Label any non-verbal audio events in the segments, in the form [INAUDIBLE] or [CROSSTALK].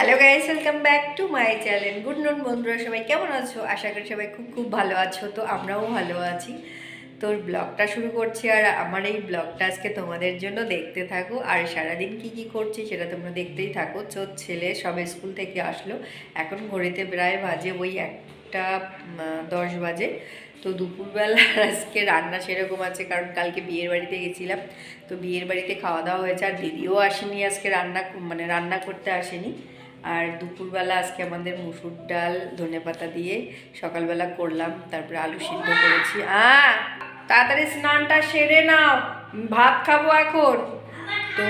Hello guys welcome back to my channel good noon বন্ধুরা, সবাই কেমন আছো? আশা করি সবাই খুব খুব ভালো আছো, তো আমরাও ভালো আছি। তোর ব্লগটা শুরু করছি আর আমার এই ব্লগটা আজকে তোমাদের জন্য দেখতে থাকো। আর সারাদিন কি কি করছি সেটা তোমরা দেখতেই থাকো। চো ছেলে সবে স্কুল থেকে আসলো। এখন ঘড়িতে প্রায় বাজে ওই একটা দশ বাজে। তো দুপুরবেলা [LAUGHS] আজকে রান্না সেরকম আছে, কারণ কালকে বিয়ের বাড়িতে গেছিলাম। তো বিয়ের বাড়িতে খাওয়া দাওয়া হয়েছে। আর দিদিও আসেনি আজকে রান্না মানে রান্না করতে আসেনি। আর দুপুরবেলা আজকে আমাদের মুসুর ডাল ধনেপাতা দিয়ে সকালবেলা করলাম, তারপরে আলু সিদ্ধ করেছি। আ, তাড়াতাড়ি স্নানটা সেরে নাও, ভাত খাব এখন। তো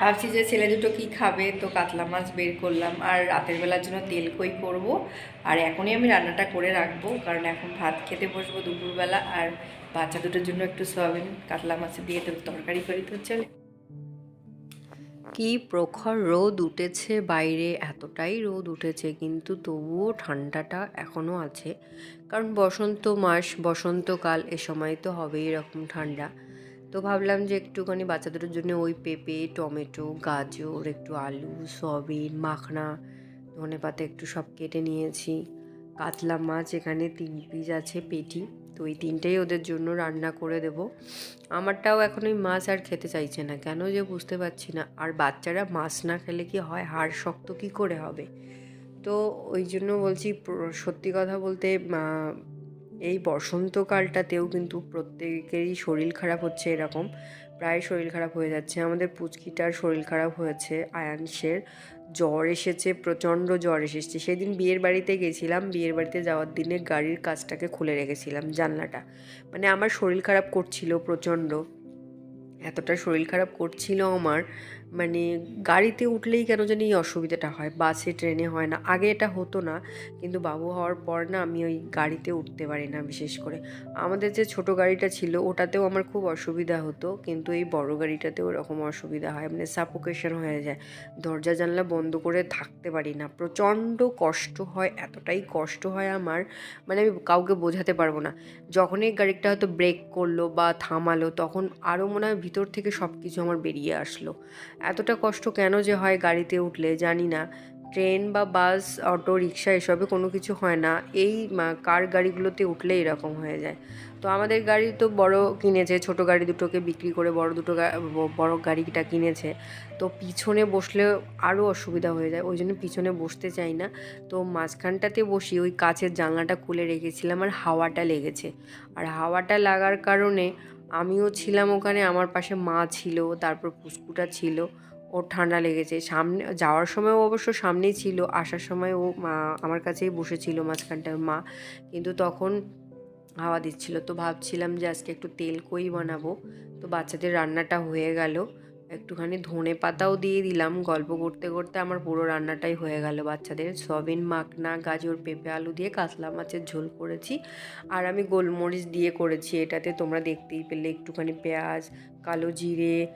ভাবছি যে ছেলে দুটো কি খাবে, তো কাতলা মাছ বের করলাম, আর রাতের বেলার জন্য তেল কই করব। আর এখনই আমি রান্নাটা করে রাখব, কারণ এখন ভাত খেতে বসবো দুপুরবেলা, আর বাচ্চা দুটোর জন্য একটু সয়াবিন, কাতলা মাছ দিয়ে তো তরকারি করি তো চলে। কি প্রখর রোদ উঠেছে বাইরে? এতটাই রোদ উঠেছে, কিন্তু তবুও ঠান্ডাটা এখনও আছে। কারণ বসন্ত মাস, বসন্তকাল, এ সময় তো হবেই এরকম ঠান্ডা। তো ভাবলাম যে একটুখানি বাচ্চাদের জন্য ওই পেঁপে, টমেটো, গাজর, একটু আলু, সয়াবিন, মাখনা ধনে পাতা একটু সব কেটে নিয়েছি। কাতলা মাছ এখানে তিন পিস আছে পেটি। তো এই তিনটেই ওদের জন্য রান্না করে দেব। আমারটাও এখন ওই মাছ আর খেতে চাইছে না, কেন যে বুঝতে পারছি না। আর বাচ্চারা মাছ না খেলে কি হয়? হাড় শক্ত কি করে হবে? তো ওই জন্য বলছি সত্যি কথা বলতে এই বসন্তকালটাতেও কিন্তু প্রত্যেকেরই শরীর খারাপ হচ্ছে এরকম। প্রায় শরীর খারাপ হয়ে যাচ্ছে। আমাদের পুচকিটার শরীর খারাপ হয়েছে আয়াংশের জ্বর এসেছে, প্রচণ্ড জ্বর এসেছে। সেদিন বিয়ের বাড়িতে গেছিলাম, বিয়ের বাড়িতে যাওয়ার দিনে গাড়ির কাজটাকে খুলে রেখেছিলাম, জানলাটা। মানে আমার শরীর খারাপ করছিল প্রচণ্ড। এতটা শরীর খারাপ করছিল আমার মানে গাড়িতে উঠলেই কেন জানি এই অসুবিধাটা হয়, বাসে, ট্রেনে হয় না। আগে এটা হতো না, কিন্তু বাবু হওয়ার পর না আমি ওই গাড়িতে উঠতে পারি না বিশেষ করে। আমাদের যে ছোট গাড়িটা ছিল ওটাতেও আমার খুব অসুবিধা হতো, কিন্তু এই বড় গাড়িটাতেও এরকম অসুবিধা হয় মানে সাফোকেশন হয়ে যায়। দরজা, জানলা বন্ধ করে থাকতে পারি না। প্রচণ্ড কষ্ট হয়, এতটাই কষ্ট হয় আমার মানে আমি কাউকে বোঝাতে পারব না। যখনই গাড়িটা হয়তো ব্রেক করল বা থামালো, তখন আরও মনে হয় ভিতর থেকে সব কিছু আমার বেরিয়ে আসলো। এতটা কষ্ট কেন যে হয় গাড়িতে উঠলে জানি না। ট্রেন বা বাস, অটো, রিক্সা এসবে কোনো কিছু হয় না। এই কার গাড়িগুলোতে উঠলে এরকম হয়ে যায়। তো আমাদের গাড়ি তো বড় কিনেছে, ছোট গাড়ি দুটোকে বিক্রি করে বড় দুটো বড় গাড়িটা কিনেছে। তো পিছনে বসলে আরও অসুবিধা হয়ে যায়। ওই জন্য পিছনে বসতে চাই না। তো মাঝখানটাতে বসি, ওই কাছের জানলাটা খুলে রেখেছিলাম আর হাওয়াটা লেগেছে। আর হাওয়াটা লাগার কারণে আমিও ছিলাম ওখানে, আমার পাশে মা ছিল, তারপর পুষ্কুটা ছিল, ওর ঠান্ডা লেগেছে। সামনে, যাওয়ার সময় ও অবশ্য সামনেই ছিল, আসার সময় ও মা, আমার কাছেই বসেছিল মাঝখানটার মা, কিন্তু তখন হাওয়া দিচ্ছিল। তো ভাবছিলাম যে আজকে একটু তেল কই বানাবো। তো বাচ্চাদের রান্নাটা হয়ে গেল। একটুখানি ধনে পাতাও দিয়ে দিলাম। গল্প করতে করতে আমার পুরো রান্নাটাই হয়ে গেল। বাচ্চাদের সয়াবিন, মাখনা, গাজর, পেঁপে, আলু দিয়ে কাতলা মাছের ঝোল করেছি। আর আমি গোলমরিচ দিয়ে করেছি। এটাতে তোমরা দেখতেই পেলে একটুখানি পেঁয়াজ, কালো জিরে,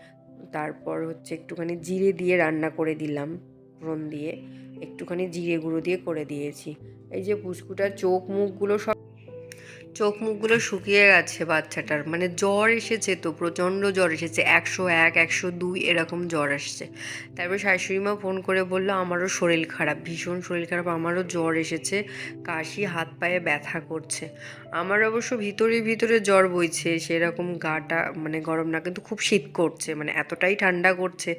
তারপর হচ্ছে একটুখানি জিরে দিয়ে রান্না করে দিলাম ফোড়ন দিয়ে। একটুখানি জিরে গুঁড়ো দিয়ে করে দিয়েছি। এই যে পুচকুটার চোখ মুখগুলো সব চোখ মুখগুলো শুকিয়ে গেছে বাচ্চাটার। মানে জ্বর এসেছে তো, প্রচণ্ড জ্বর এসেছে, একশো এক, একশো দুই এরকম জ্বর আসছে। তারপর শাশুড়ি মা ফোন করে বলল, আমারও শরীর খারাপ, ভীষণ শরীর খারাপ, আমারও জ্বর এসেছে, কাশি, হাত পায়ে ব্যথা করছে। আমার অবশ্য ভিতরে ভিতরে জ্বর বইছে, সেরকম গাটা মানে গরম না, কিন্তু খুব শীত করছে মানে এতটাই ঠান্ডা করছে।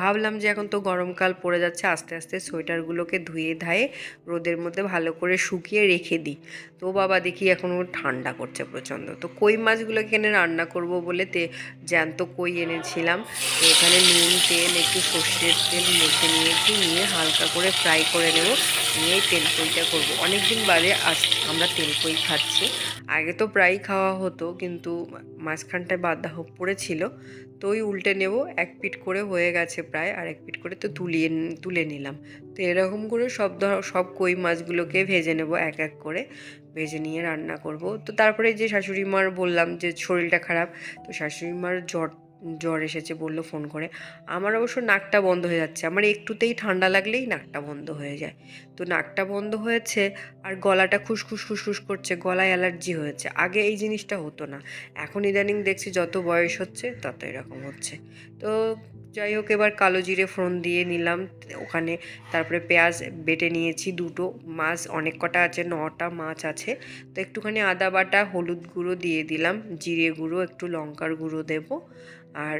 ভাবলাম যে এখন তো গরমকাল পড়ে যাচ্ছে, আস্তে আস্তে সোয়েটারগুলোকে ধুয়ে ধায়ে রোদের মধ্যে ভালো করে শুকিয়ে রেখে দিই। তো বাবা দেখি এখন ঠান্ডা করছে প্রচণ্ড। তো কই মাছগুলোকে এনে রান্না করব বলে তে জ্যান্ত কই এনেছিলাম। তো এখানে নুন, তেল, একটু সর্ষের তেল মেখে নিয়েছি, নিয়ে হালকা করে ফ্রাই করে নেব। নিয়ে তেল কইটা করব। অনেক দিন বাদে আজ আমরা তেল কই খাচ্ছি। আগে তো প্রায়ই খাওয়া হতো, কিন্তু মাঝখানটায় বাদা পড়েছিল। তো ওই উল্টে নেব, এক পিট করে হয়ে গেছে প্রায়, আর এক পিট করে তো তুলিয়ে তুলে নিলাম। তো এরকম করে সব ধর, সব কই মাছগুলোকে ভেজে নেব এক এক করে। ভেজে নিয়ে রান্না করব। তো তারপরে যে শাশুড়ি মার বললাম যে শরীরটা খারাপ, তো শাশুড়ি মার জ্বর জ্বর এসেছে বলল ফোন করে। আমার অবশ্য নাকটা বন্ধ হয়ে যাচ্ছে। আমার একটুতেই ঠান্ডা লাগলেই নাকটা বন্ধ হয়ে যায়। তো নাকটা বন্ধ হয়েছে আর গলাটা খুসখুস খুসখুস করছে, গলায় অ্যালার্জি হয়েছে। আগে এই জিনিসটা হতো না। এখন ইদানিং দেখছি যত বয়স হচ্ছে তত এরকম হচ্ছে। তো যাই হোক, এবার কালো জিরে ফোড়ন দিয়ে নিলাম। ওখানে তারপরে পেঁয়াজ বেটে নিয়েছি দুটো। মাছ অনেক কটা আছে, নটা মাছ আছে। তো একটুখানি আদা বাটা, হলুদ গুঁড়ো দিয়ে দিলাম। জিরে গুঁড়ো, একটু লঙ্কার গুঁড়ো দেব। আর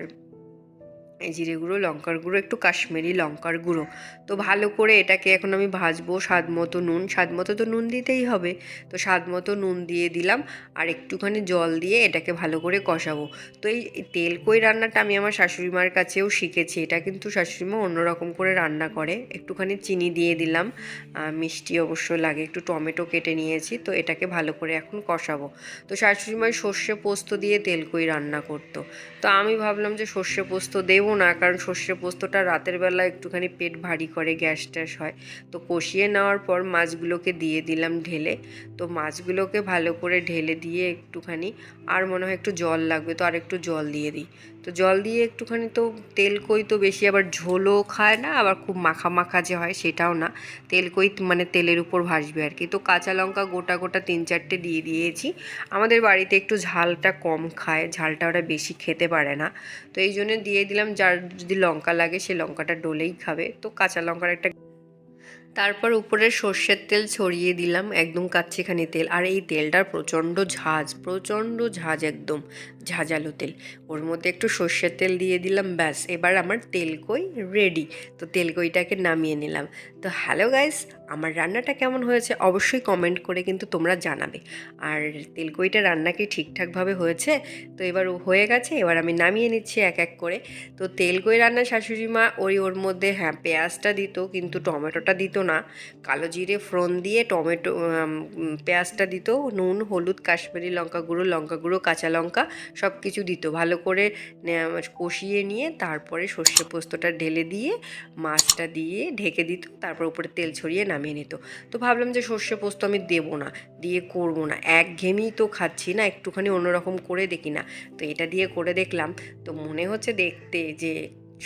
জিরে গুঁড়ো, লঙ্কার গুঁড়ো, একটু কাশ্মীরি লঙ্কার গুঁড়ো। তো ভালো করে এটাকে এখন আমি ভাজবো স্বাদ মতো নুন। স্বাদ মতো তো নুন দিতেই হবে। তো স্বাদ মতো নুন দিয়ে দিলাম আর একটুখানি জল দিয়ে এটাকে ভালো করে কষাবো। তো এই তেল কই রান্নাটা আমি আমার শাশুড়ি মার কাছেও শিখেছি। এটা কিন্তু শাশুড়ি মা অন্যরকম করে রান্না করে। একটুখানি চিনি দিয়ে দিলাম। মিষ্টি অবশ্য লাগে। একটু টমেটো কেটে নিয়েছি। তো এটাকে ভালো করে এখন কষাবো। তো শাশুড়ি মাই সর্ষে পোস্ত দিয়ে তেল কই রান্না করতো। তো আমি ভাবলাম যে সর্ষে পোস্ত দেবো না, কারণ সর্ষে পোস্তটা রাতের বেলা একটুখানি পেট ভারী করে, গ্যাস ট্যাস হয়। তো কষিয়ে নেওয়ার পর মাছগুলোকে দিয়ে দিলাম ঢেলে। তো মাছগুলোকে ভালো করে ঢেলে দিয়ে একটুখানি, আর মনে হয় একটু জল লাগবে, তো আর একটু জল দিয়ে দিই। তো জল দিয়ে একটুখানি তো তেল কই তো বেশি, আবার ঝোলও খায় না, আবার খুব মাখা মাখা যে হয় সেটাও না। তেল কই মানে তেলের উপর ভাসবে আর কি। তো কাঁচা লঙ্কা গোটা গোটা তিন চারটে দিয়ে দিয়েছি। আমাদের বাড়িতে একটু ঝালটা কম খায়, ঝালটা ওরা বেশি খেতে পারে না। তো এই জন্য দিয়ে দিলাম, যার যদি লঙ্কা লাগে সে লঙ্কাটা ডলেই খাবে। তো কাঁচা লঙ্কার একটা তারপর উপরে সর্ষের তেল ছড়িয়ে দিলাম, একদম কাচ্ছিখানি তেল। আর এই তেলটার প্রচণ্ড ঝাঁজ প্রচণ্ড ঝাঁজ একদম। ঝাঁঝালো তেল। ওর মধ্যে একটু সর্ষের তেল দিয়ে দিলাম, ব্যাস। এবার আমার তেলকই রেডি তো তেলকইটাকে নামিয়ে নিলাম। তো হ্যালো গাইস আমার রান্নাটা কেমন হয়েছে অবশ্যই কমেন্ট করে কিন্তু তোমরা জানাবে। আর তেলকইটা রান্না কি ঠিকঠাকভাবে হয়েছে? তো এবার হয়ে গেছে, এবার আমি নামিয়ে নিচ্ছি এক এক করে। তো তেলকই রান্না শাশুড়ি মা? ওই ওর মধ্যে হ্যাঁ পেঁয়াজটা দিত কিন্তু টমেটোটা দিত না। কালো জিরে ফ্রন দিয়ে টমেটো পেঁয়াজটা দিত, নুন, হলুদ, কাশ্মীরি লঙ্কা গুঁড়ো লঙ্কা গুঁড়ো, কাঁচা লঙ্কা সব কিছু দিত। ভালো করে কষিয়ে নিয়ে তারপরে সর্ষে পোস্তটা ঢেলে দিয়ে মাছটা দিয়ে ঢেকে দিত, তারপর উপরে তেল ছড়িয়ে নামিয়ে নিত। তো ভাবলাম যে সর্ষে পোস্ত আমি দেব না, দিয়ে করব না। এক ঘেমি তো খাচ্ছি না, একটুখানি অন্যরকম করে দেখি না। তো এটা দিয়ে করে দেখলাম। তো মনে হচ্ছে দেখতে যে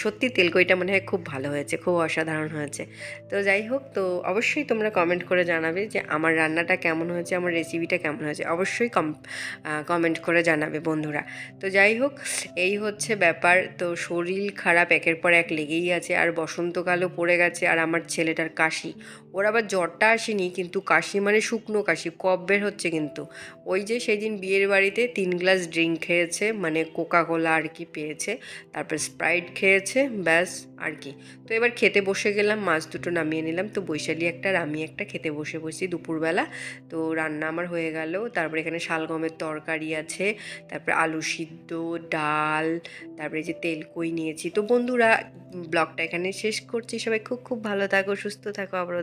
সত্যি তেলকইটা মনে হয় খুব ভালো হয়েছে, খুব অসাধারণ হয়েছে। তো যাই হোক, তো অবশ্যই তোমরা কমেন্ট করে জানাবে যে আমার রান্নাটা কেমন হয়েছে, আমার রেসিপিটা কেমন হয়েছে। অবশ্যই কম কমেন্ট করে জানাবে বন্ধুরা। তো যাই হোক, এই হচ্ছে ব্যাপার। তো শরীর খারাপ, একের পর এক লেগেই আছে। আর বসন্তকালও পড়ে গেছে, আর আমার ছেলেটার কাশি। ওর আবার জ্বরটা আসেনি, কিন্তু কাশি মানে শুকনো কাশি, কফ বের হচ্ছে কিন্তু। ওই যে সেই দিন বিয়ের বাড়িতে তিন গ্লাস ড্রিঙ্ক খেয়েছে মানে কোকা কোলা আর কি পেয়েছে। তারপর স্প্রাইট খেয়েছে ব্যাস, আর কি। তো এবার খেতে বসে গেলাম, মাছ দুটো নামিয়ে নিলাম। তো বৈশালী একটা, আর আমি একটা খেতে বসে বসি দুপুরবেলা। তো রান্না আমার হয়ে গেল। তারপরে এখানে শালগমের তরকারি আছে, তারপরে আলু সিদ্ধ, ডাল, তারপরে যে তেল কই নিয়েছি। তো বন্ধুরা, ব্লগটা এখানে শেষ করছি। সবাই খুব খুব ভালো থাকো, সুস্থ থাকো, আবারও